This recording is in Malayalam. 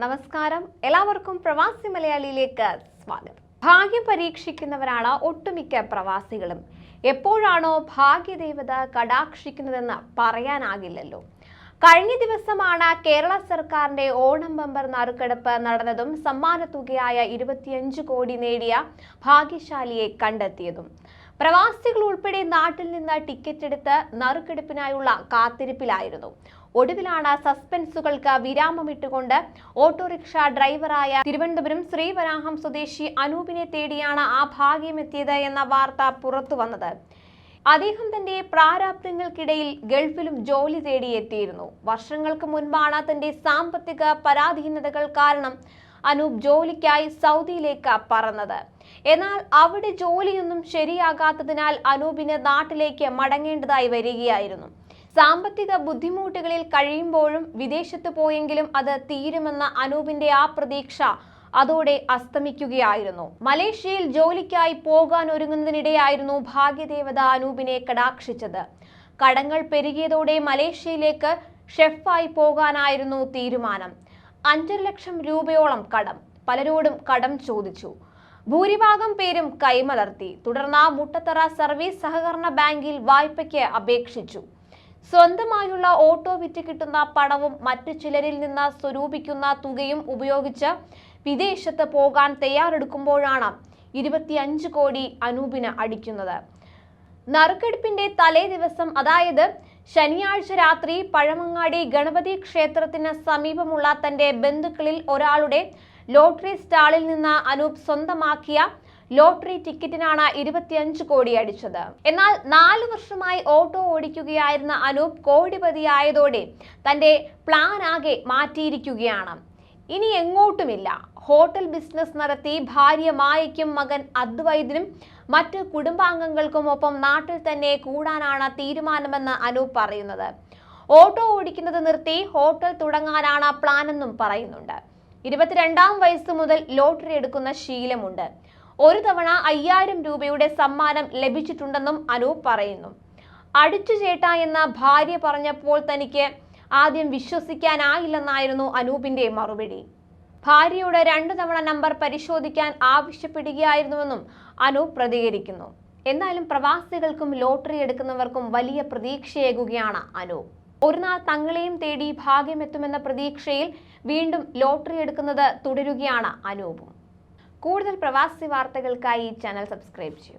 നമസ്കാരം. എല്ലാവർക്കും പ്രവാസി മലയാളിയിലേക്ക് സ്വാഗതം. ഭാഗ്യം പരീക്ഷിക്കുന്നവരാണ് ഒട്ടുമിക്ക പ്രവാസികളും. എപ്പോഴാണോ ഭാഗ്യദേവത കടാക്ഷിക്കുന്നതെന്ന് പറയാനാകില്ലല്ലോ. കഴിഞ്ഞ ദിവസമാണ് കേരള സർക്കാരിന്റെ ഓണം ബമ്പർ നറുക്കെടുപ്പ് നടന്നതും സമ്മാനത്തുകയായ ഇരുപത്തിയഞ്ച് കോടി നേടിയ ഭാഗ്യശാലിയെ കണ്ടെത്തിയതും. പ്രവാസികൾ ഉൾപ്പെടെ നാട്ടിൽ നിന്ന് ടിക്കറ്റ് എടുത്ത് നറുക്കെടുപ്പിനായുള്ള കാത്തിരിപ്പിലായിരുന്നു. ഒടുവിലാണ് സസ്പെൻസുകൾക്ക് വിരാമമിട്ടുകൊണ്ട് ഓട്ടോറിക്ഷ ഡ്രൈവറായ തിരുവനന്തപുരം ശ്രീവരാഹം സ്വദേശി അനൂപിനെ തേടിയാണ് ആ ഭാഗ്യമെത്തിയത് എന്ന വാർത്ത പുറത്തു വന്നത്. അദ്ദേഹം തന്റെ പ്രാരാബ്ദങ്ങൾക്കിടയിൽ ഗൾഫിലും ജോലി തേടിയെത്തിയിരുന്നു വർഷങ്ങൾക്ക് മുൻപാണ് തന്റെ സാമ്പത്തിക പരാധീനതകൾ കാരണം അനൂപ് ജോലിക്കായി സൗദിയിലേക്ക് പറന്നത്. എന്നാൽ അവിടെ ജോലിയൊന്നും ശരിയാകാത്തതിനാൽ അനൂപിന് നാട്ടിലേക്ക് മടങ്ങേണ്ടതായി വരികയായിരുന്നു. സാമ്പത്തിക ബുദ്ധിമുട്ടുകളിൽ കഴിയുമ്പോഴും വിദേശത്ത് പോയെങ്കിലും അത് തീരുമെന്ന അനൂപിന്റെ ആ പ്രതീക്ഷ അതോടെ അസ്തമിക്കുകയായിരുന്നു. മലേഷ്യയിൽ ജോലിക്കായി പോകാൻ ഒരുങ്ങുന്നതിനിടെയായിരുന്നു ഭാഗ്യദേവത അനൂപിനെ കടാക്ഷിച്ചത്. കടങ്ങൾ പെരുകിയതോടെ മലേഷ്യയിലേക്ക് ഷെഫായി പോകാനായിരുന്നു തീരുമാനം. അഞ്ചര ലക്ഷം രൂപയോളം കടം. പലരോടും കടം ചോദിച്ചു. ഭൂരിഭാഗം പേരും കൈമലർത്തി. തുടർന്ന് മുട്ടത്തറ സർവീസ് സഹകരണ ബാങ്കിൽ വായ്പയ്ക്ക് അപേക്ഷിച്ചു. സ്വന്തമായുള്ള ഓട്ടോ വിറ്റ് കിട്ടുന്ന പണവും മറ്റു ചിലരിൽ നിന്ന് സ്വരൂപിക്കുന്ന തുകയും ഉപയോഗിച്ച് വിദേശത്ത് പോകാൻ തയ്യാറെടുക്കുമ്പോഴാണ് ഇരുപത്തിയഞ്ച് കോടി അനൂപിന് അടിക്കുന്നത്. നറുക്കെടുപ്പിന്റെ തലേ ദിവസം അതായത് ശനിയാഴ്ച രാത്രി പഴമങ്ങാടി ഗണപതി ക്ഷേത്രത്തിന് സമീപമുള്ള തന്റെ ബന്ധുക്കളിൽ ഒരാളുടെ ലോട്ടറി സ്റ്റാളിൽ നിന്ന് അനൂപ് സ്വന്തമാക്കിയ ലോട്ടറി ടിക്കറ്റിനാണ് ഇരുപത്തിയഞ്ച് കോടി അടിച്ചത്. എന്നാൽ നാല് വർഷമായി ഓട്ടോ ഓടിക്കുകയായിരുന്ന അനൂപ് കോടിപതിയായതോടെ തന്റെ പ്ലാൻ ആകെ മാറ്റിയിരിക്കുകയാണ്. ഇനി എങ്ങോട്ടുമില്ല. ഹോട്ടൽ ബിസിനസ് നടത്തി ഭാര്യ മായയ്ക്കും മകൻ അദ്വൈതിനും മറ്റ് കുടുംബാംഗങ്ങൾക്കും ഒപ്പം നാട്ടിൽ തന്നെ കൂടാനാണ് തീരുമാനമെന്ന് അനൂപ് പറയുന്നത്. ഓട്ടോ ഓടിക്കുന്നത് നിർത്തി ഹോട്ടൽ തുടങ്ങാനാണ് പ്ലാനെന്നും പറയുന്നുണ്ട്. ഇരുപത്തിരണ്ടാം വയസ്സ് മുതൽ ലോട്ടറി എടുക്കുന്ന ശീലമുണ്ട്. ഒരു തവണ അയ്യായിരം രൂപയുടെ സമ്മാനം ലഭിച്ചിട്ടുണ്ടെന്നും അനൂപ് പറയുന്നു. അടിച്ചു ചേട്ട എന്ന ഭാര്യ പറഞ്ഞപ്പോൾ തനിക്ക് ആദ്യം വിശ്വസിക്കാനായില്ലെന്നായിരുന്നു അനൂപിന്റെ മറുപടി. ഭാര്യയുടെ രണ്ടു തവണ നമ്പർ പരിശോധിക്കാൻ ആവശ്യപ്പെടുകയായിരുന്നുവെന്നും അനൂപ് പ്രതികരിക്കുന്നു. എന്നാലും പ്രവാസികൾക്കും ലോട്ടറി എടുക്കുന്നവർക്കും വലിയ പ്രതീക്ഷയേകുകയാണ് അനൂപ്. ഒരു നാൾ തങ്ങളെയും തേടി ഭാഗ്യമെത്തുമെന്ന പ്രതീക്ഷയിൽ വീണ്ടും ലോട്ടറി എടുക്കുന്നത് തുടരുകയാണ് അനൂപും. കൂടുതൽ പ്രവാസി വാർത്തകൾക്കായി ഈ ചാനൽ സബ്സ്ക്രൈബ് ചെയ്യും.